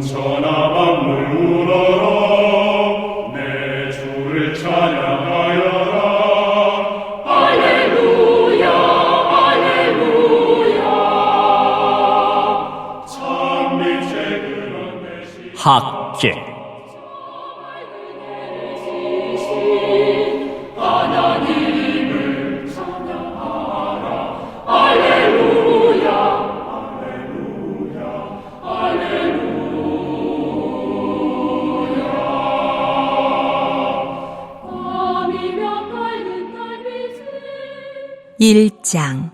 천하 만물 울어라 내 주를 찬양하여라. 할렐루야 할렐루야. 참 빛의 그런 대신 학 1장.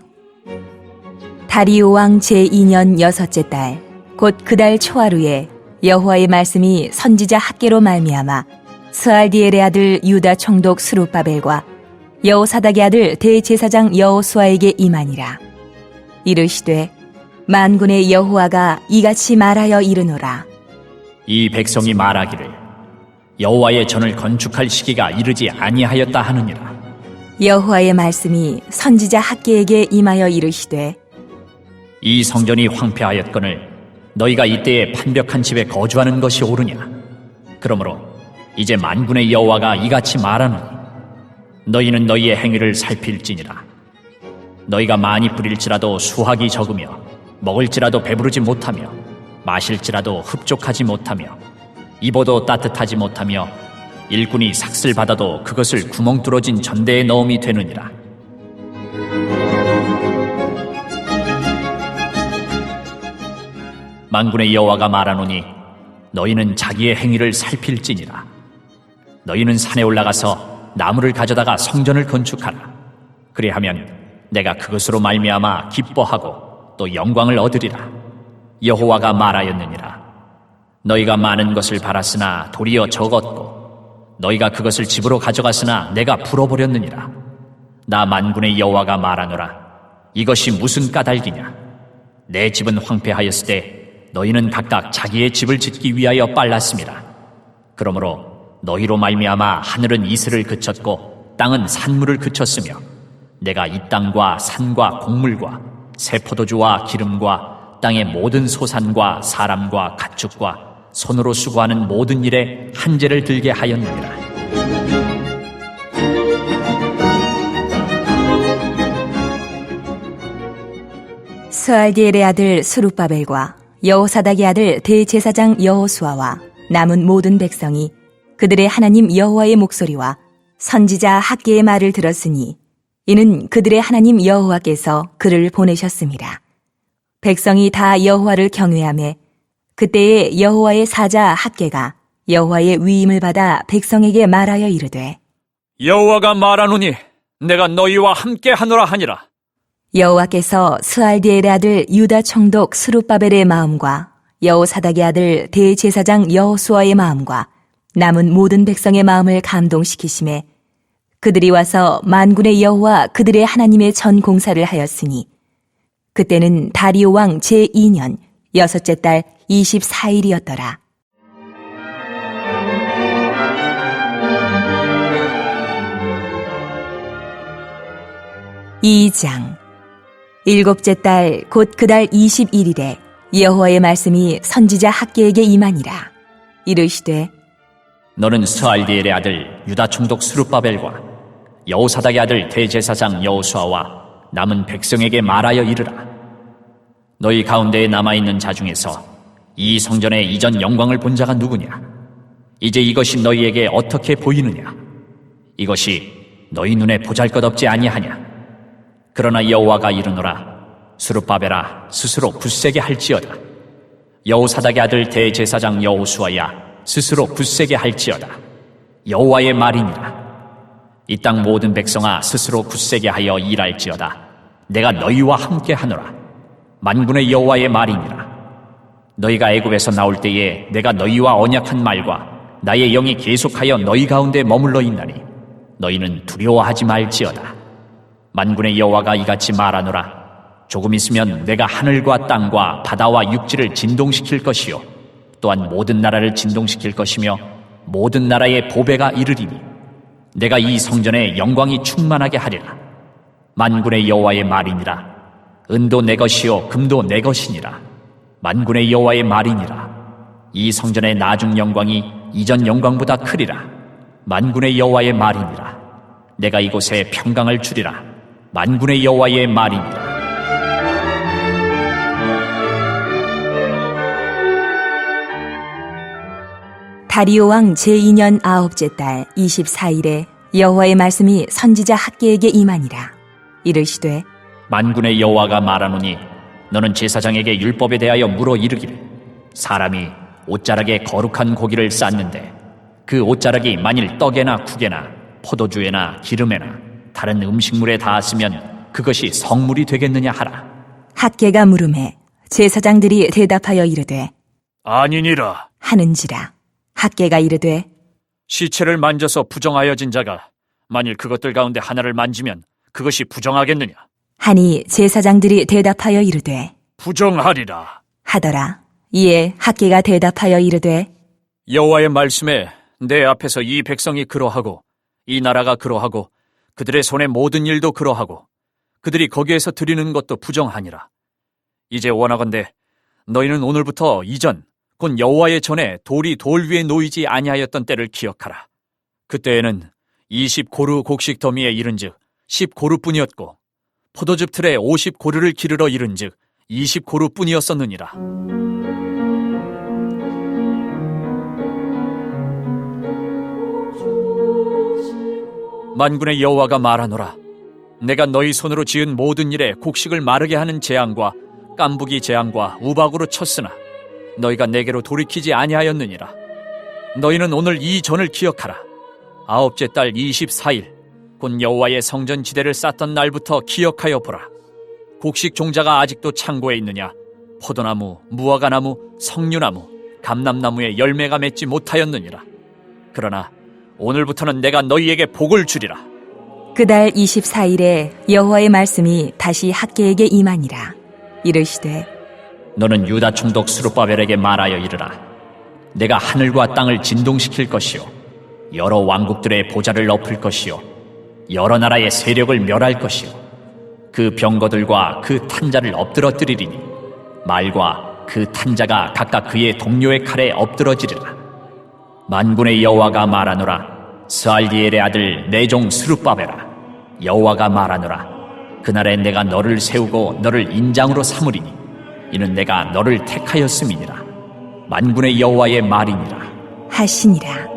다리오 왕 제2년 여섯째 달 곧 그달 초하루에 여호와의 말씀이 선지자 학계로 말미암아 스알디엘의 아들 유다 총독 수룹바벨과 여호사닥의 아들 대제사장 여호수아에게 임하니라. 이르시되 만군의 여호와가 이같이 말하여 이르노라. 이 백성이 말하기를 여호와의 전을 건축할 시기가 이르지 아니하였다 하느니라 여호와의 말씀이 선지자 학계에게 임하여 이르시되 이 성전이 황폐하였거늘 너희가 이때에 판벽한 집에 거주하는 것이 옳으냐? 그러므로 이제 만군의 여호와가 이같이 말하노니 너희는 너희의 행위를 살필지니라. 너희가 많이 뿌릴지라도 수확이 적으며 먹을지라도 배부르지 못하며 마실지라도 흡족하지 못하며 입어도 따뜻하지 못하며 일꾼이 삭슬 받아도 그것을 구멍 뚫어진 전대에 넣음이 되느니라. 만군의 여호와가 말하노니 너희는 자기의 행위를 살필지니라. 너희는 산에 올라가서 나무를 가져다가 성전을 건축하라. 그리하면 내가 그것으로 말미암아 기뻐하고 또 영광을 얻으리라. 여호와가 말하였느니라. 너희가 많은 것을 바랐으나 도리어 적었고 너희가 그것을 집으로 가져갔으나 내가 풀어버렸느니라. 나 만군의 여호와가 말하노라. 이것이 무슨 까닭이냐? 내 집은 황폐하였을 때 너희는 각각 자기의 집을 짓기 위하여 빨랐습니다. 그러므로 너희로 말미암아 하늘은 이슬을 그쳤고 땅은 산물을 그쳤으며 내가 이 땅과 산과 곡물과 새 포도주와 기름과 땅의 모든 소산과 사람과 가축과 손으로 수고하는 모든 일에 한재를 들게 하였느니라. 스알디엘의 아들 수룹바벨과 여호사닥의 아들 대제사장 여호수아와 남은 모든 백성이 그들의 하나님 여호와의 목소리와 선지자 학계의 말을 들었으니 이는 그들의 하나님 여호와께서 그를 보내셨습니다. 백성이 다 여호와를 경외하며 그때에 여호와의 사자 학계가 여호와의 위임을 받아 백성에게 말하여 이르되 여호와가 말하노니 내가 너희와 함께 하노라 하니라. 여호와께서 스알디엘의 아들 유다 총독 스룹바벨의 마음과 여호사닥의 아들 대제사장 여호수아의 마음과 남은 모든 백성의 마음을 감동시키심에 그들이 와서 만군의 여호와 그들의 하나님의 전 공사를 하였으니 그때는 다리오 왕 제2년 여섯째 달 24일이었더라. 이장 일곱째 달 곧 그달 21일에 여호와의 말씀이 선지자 학계에게 임하니라 이르시되 너는 스알디엘의 아들 유다 총독 수룹바벨과 여호사닥의 아들 대제사장 여호수아와 남은 백성에게 말하여 이르라. 너희 가운데에 남아 있는 자 중에서 이 성전의 이전 영광을 본 자가 누구냐? 이제 이것이 너희에게 어떻게 보이느냐? 이것이 너희 눈에 보잘것없지 아니하냐? 그러나 여호와가 이르노라 수룹바벨아 스스로 굳세게 할지어다. 여호사닥의 아들 대제사장 여호수아야 스스로 굳세게 할지어다. 여호와의 말이니라. 이 땅 모든 백성아 스스로 굳세게 하여 일할지어다. 내가 너희와 함께 하노라. 만군의 여호와의 말이니라. 너희가 애굽에서 나올 때에 내가 너희와 언약한 말과 나의 영이 계속하여 너희 가운데 머물러 있나니 너희는 두려워하지 말지어다. 만군의 여호와가 이같이 말하노라. 조금 있으면 내가 하늘과 땅과 바다와 육지를 진동시킬 것이요 또한 모든 나라를 진동시킬 것이며 모든 나라의 보배가 이르리니 내가 이 성전에 영광이 충만하게 하리라 만군의 여호와의 말이니라 은도 내 것이요 금도 내 것이니라 만군의 여호와의 말이니라. 이 성전의 나중 영광이 이전 영광보다 크리라. 만군의 여호와의 말이니라. 내가 이곳에 평강을 주리라. 만군의 여호와의 말이니라. 다리오 왕 제2년 아홉째 달 24일에 여호와의 말씀이 선지자 학계에게 임하니라. 이르시되 만군의 여호와가 말하노니 너는 제사장에게 율법에 대하여 물어 이르기를. 사람이 옷자락에 거룩한 고기를 쌓는데 그 옷자락이 만일 떡에나 국에나 포도주에나 기름에나 다른 음식물에 닿았으면 그것이 성물이 되겠느냐 하라. 학계가 물음에 제사장들이 대답하여 이르되 아니니라. 하는지라. 학계가 이르되 시체를 만져서 부정하여진 자가 만일 그것들 가운데 하나를 만지면 그것이 부정하겠느냐 하니 제사장들이 대답하여 이르되 부정하리라 하더라. 이에 학계가 대답하여 이르되 여호와의 말씀에 내 앞에서 이 백성이 그러하고 이 나라가 그러하고 그들의 손의 모든 일도 그러하고 그들이 거기에서 드리는 것도 부정하니라. 이제 원하건대 너희는 오늘부터 이전 곧 여호와의 전에 돌이 돌 위에 놓이지 아니하였던 때를 기억하라. 그때에는 20 고루 곡식 더미에 이른즉 10 고루뿐이었고 포도즙 틀에 50 고루를 기르러 이른즉 20 고루뿐이었었느니라. 만군의 여호와가 말하노라. 내가 너희 손으로 지은 모든 일에 곡식을 마르게 하는 재앙과 깐부기 재앙과 우박으로 쳤으나 너희가 내게로 돌이키지 아니하였느니라. 너희는 오늘 이 전을 기억하라. 아홉째 달 24일 곧 여호와의 성전 지대를 쌓던 날부터 기억하여 보라 곡식 종자가 아직도 창고에 있느냐 포도나무 무화과나무 석류나무 감람나무에 열매가 맺지 못하였느니라 그러나 오늘부터는 내가 너희에게 복을 주리라. 그달 24일에 여호와의 말씀이 다시 학계에게 임하니라. 이르시되 너는 유다 총독 수르바벨에게 말하여 이르라. 내가 하늘과 땅을 진동시킬 것이요 여러 왕국들의 보좌를 엎을 것이요 여러 나라의 세력을 멸할 것이요. 그 병거들과 그 탄자를 엎드러뜨리리니 말과 그 탄자가 각각 그의 동료의 칼에 엎드러지리라. 만군의 여호와가 말하노라. 스알디엘의 아들 내종 스룹바벨아 여호와가 말하노라. 그날에 내가 너를 세우고 너를 인장으로 삼으리니 이는 내가 너를 택하였음이니라. 만군의 여호와의 말이니라. 하시니라.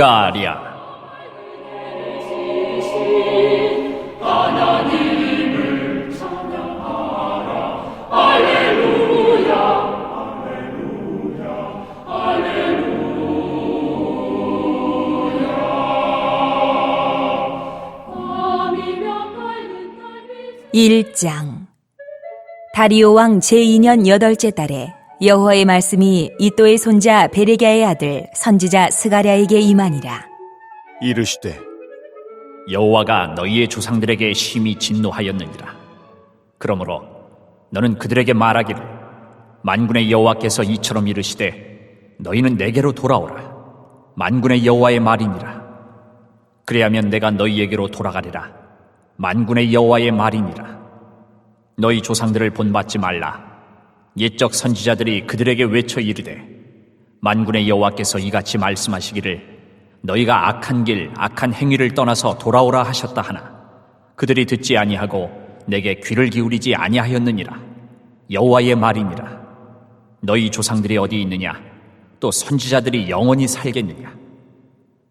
달빛 1장. 다리오 왕 제2년 여덟째 달에 여호와의 말씀이 이또의 손자 베레갸의 아들 선지자 스가랴에게 임하니라. 이르시되 여호와가 너희의 조상들에게 심히 진노하였느니라 그러므로 너는 그들에게 말하기를 만군의 여호와께서 이처럼 이르시되 너희는 내게로 돌아오라. 만군의 여호와의 말이니라. 그래야면 내가 너희에게로 돌아가리라. 만군의 여호와의 말이니라. 너희 조상들을 본받지 말라. 옛적 선지자들이 그들에게 외쳐 이르되 만군의 여호와께서 이같이 말씀하시기를 너희가 악한 길 악한 행위를 떠나서 돌아오라 하셨다 하나 그들이 듣지 아니하고 내게 귀를 기울이지 아니하였느니라. 여호와의 말이니라. 너희 조상들이 어디 있느냐? 또 선지자들이 영원히 살겠느냐?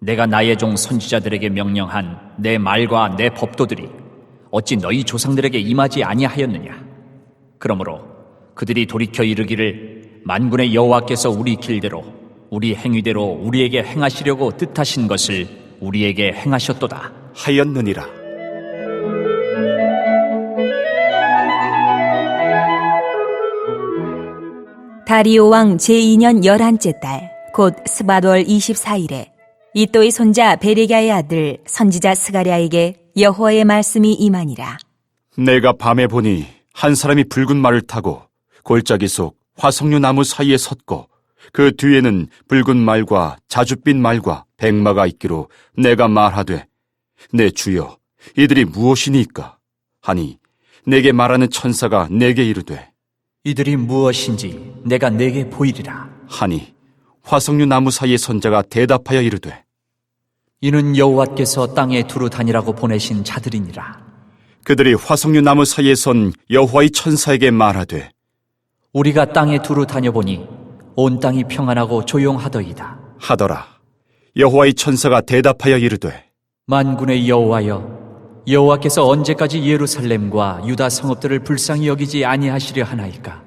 내가 나의 종 선지자들에게 명령한 내 말과 내 법도들이 어찌 너희 조상들에게 임하지 아니하였느냐? 그러므로 그들이 돌이켜 이르기를 만군의 여호와께서 우리 길대로 우리 행위대로 우리에게 행하시려고 뜻하신 것을 우리에게 행하셨도다 하였느니라. 다리오 왕 제2년 열한째 달, 곧 스바돌 24일에 이또의 손자 베레가의 아들 선지자 스가랴에게 여호와의 말씀이 임하니라. 내가 밤에 보니 한 사람이 붉은 말을 타고 골짜기 속 화석류 나무 사이에 섰고 그 뒤에는 붉은 말과 자줏빛 말과 백마가 있기로 내가 말하되 내 주여 이들이 무엇이니까? 하니 내게 말하는 천사가 내게 이르되 이들이 무엇인지 내가 내게 보이리라. 하니 화석류 나무 사이에 선 자가 대답하여 이르되 이는 여호와께서 땅에 두루 다니라고 보내신 자들이니라. 그들이 화석류 나무 사이에 선 여호와의 천사에게 말하되 우리가 땅에 두루 다녀보니 온 땅이 평안하고 조용하더이다. 하더라. 여호와의 천사가 대답하여 이르되 만군의 여호와여 여호와께서 언제까지 예루살렘과 유다 성읍들을 불쌍히 여기지 아니하시려 하나이까?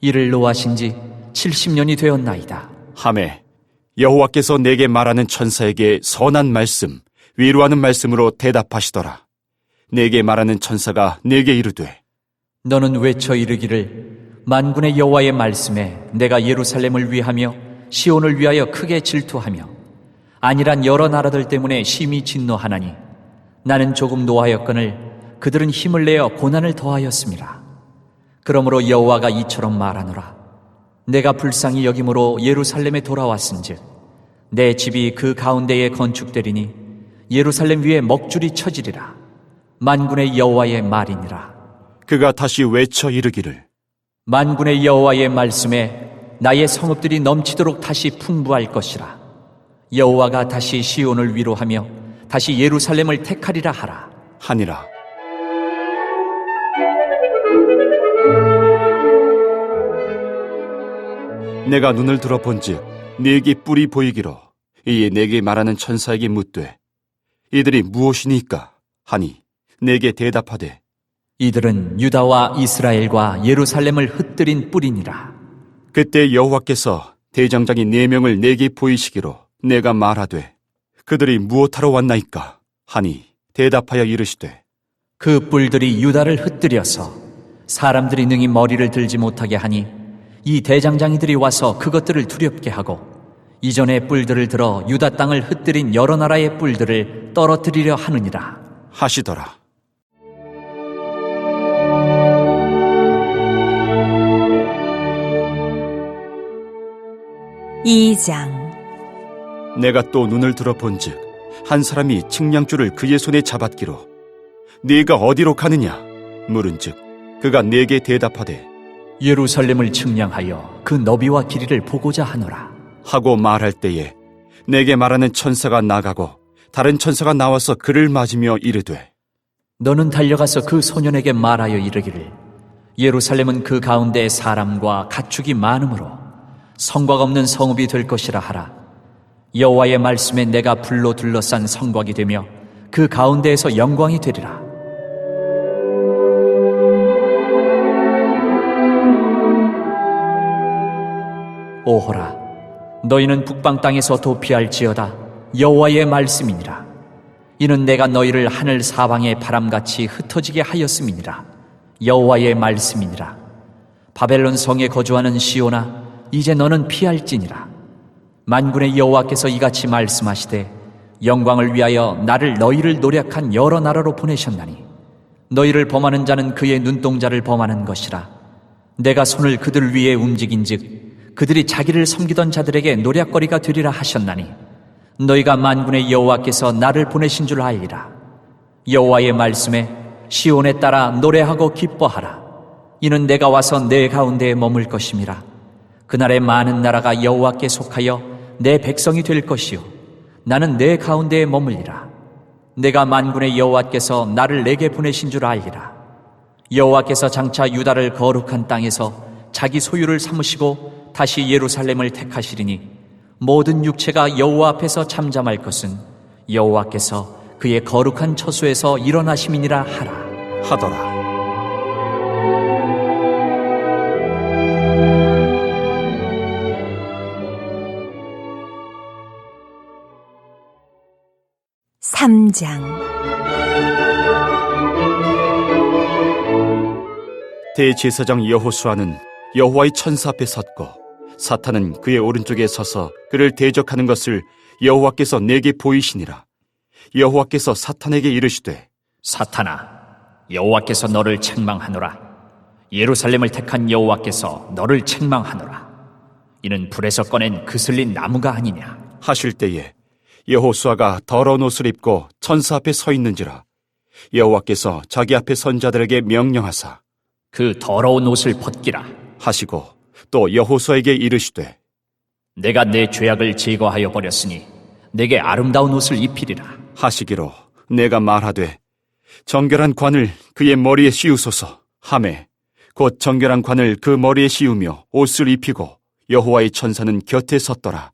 이를 노하신 지 70년이 되었나이다. 함에 여호와께서 내게 말하는 천사에게 선한 말씀, 위로하는 말씀으로 대답하시더라. 내게 말하는 천사가 내게 이르되 너는 외쳐 이르기를 만군의 여호와의 말씀에 내가 예루살렘을 위하며 시온을 위하여 크게 질투하며 아니란 여러 나라들 때문에 심히 진노하나니 나는 조금 노하였거늘 그들은 힘을 내어 고난을 더하였습니다. 그러므로 여호와가 이처럼 말하노라. 내가 불쌍히 여김으로 예루살렘에 돌아왔은즉 내 집이 그 가운데에 건축되리니 예루살렘 위에 먹줄이 쳐지리라. 만군의 여호와의 말이니라. 그가 다시 외쳐 이르기를 만군의 여호와의 말씀에 나의 성읍들이 넘치도록 다시 풍부할 것이라. 여호와가 다시 시온을 위로하며 다시 예루살렘을 택하리라 하라. 하니라. 내가 눈을 들어본즉 네게 뿔이 보이기로 이에 내게 말하는 천사에게 묻되 이들이 무엇이니까? 하니 내게 대답하되 이들은 유다와 이스라엘과 예루살렘을 흩뜨린 뿌리니라 그때 여호와께서 대장장이 네 명을 내게 보이시기로 내가 말하되 그들이 무엇하러 왔나이까 하니 대답하여 이르시되 그 뿔들이 유다를 흩뜨려서 사람들이 능히 머리를 들지 못하게 하니 이 대장장이들이 와서 그것들을 두렵게 하고 이전에 뿔들을 들어 유다 땅을 흩뜨린 여러 나라의 뿔들을 떨어뜨리려 하느니라 하시더라. 2장. 내가 또 눈을 들어본즉 한 사람이 측량줄을 그의 손에 잡았기로 네가 어디로 가느냐? 물은즉 그가 내게 대답하되 예루살렘을 측량하여 그 너비와 길이를 보고자 하노라. 하고 말할 때에 내게 말하는 천사가 나가고 다른 천사가 나와서 그를 맞으며 이르되 너는 달려가서 그 소년에게 말하여 이르기를 예루살렘은 그 가운데 사람과 가축이 많으므로 성곽 없는 성읍이 될 것이라 하라. 여호와의 말씀에 내가 불로 둘러싼 성곽이 되며 그 가운데에서 영광이 되리라. 오호라 너희는 북방 땅에서 도피할지어다. 여호와의 말씀이니라. 이는 내가 너희를 하늘 사방의 바람같이 흩어지게 하였음이니라. 여호와의 말씀이니라. 바벨론 성에 거주하는 시오나 이제 너는 피할지니라. 만군의 여호와께서 이같이 말씀하시되 영광을 위하여 나를 너희를 노력한 여러 나라로 보내셨나니 너희를 범하는 자는 그의 눈동자를 범하는 것이라. 내가 손을 그들 위에 움직인즉 그들이 자기를 섬기던 자들에게 노략거리가 되리라 하셨나니 너희가 만군의 여호와께서 나를 보내신 줄 알리라. 여호와의 말씀에 시온에 따라 노래하고 기뻐하라. 이는 내가 와서 내 가운데에 머물 것임이라 그날에 많은 나라가 여호와께 속하여 내 백성이 될 것이요 나는 내 가운데에 머물리라 내가 만군의 여호와께서 나를 내게 보내신 줄 알리라 여호와께서 장차 유다를 거룩한 땅에서 자기 소유를 삼으시고 다시 예루살렘을 택하시리니 모든 육체가 여호와 앞에서 잠잠할 것은 여호와께서 그의 거룩한 처소에서 일어나심이니라 하라. 하더라. 삼장 대제사장 여호수아는 여호와의 천사 앞에 섰고 사탄은 그의 오른쪽에 서서 그를 대적하는 것을 여호와께서 내게 보이시니라. 여호와께서 사탄에게 이르시되 사탄아, 여호와께서 너를 책망하노라. 예루살렘을 택한 여호와께서 너를 책망하노라. 이는 불에서 꺼낸 그슬린 나무가 아니냐. 하실 때에 여호수아가 더러운 옷을 입고 천사 앞에 서 있는지라 여호와께서 자기 앞에 선 자들에게 명령하사 그 더러운 옷을 벗기라. 하시고 또 여호수아에게 이르시되 내가 내 죄악을 제거하여 버렸으니 내게 아름다운 옷을 입히리라. 하시기로 내가 말하되 정결한 관을 그의 머리에 씌우소서 하매 곧 정결한 관을 그 머리에 씌우며 옷을 입히고 여호와의 천사는 곁에 섰더라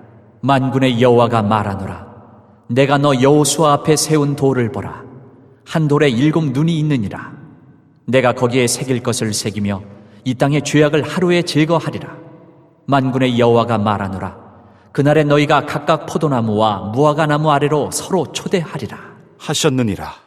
만군의 여호와가 말하노라. 내가 너 여호수아 앞에 세운 돌을 보라. 한 돌에 일곱 눈이 있느니라. 내가 거기에 새길 것을 새기며 이 땅의 죄악을 하루에 제거하리라. 만군의 여호와가 말하노라. 그날에 너희가 각각 포도나무와 무화과나무 아래로 서로 초대하리라. 하셨느니라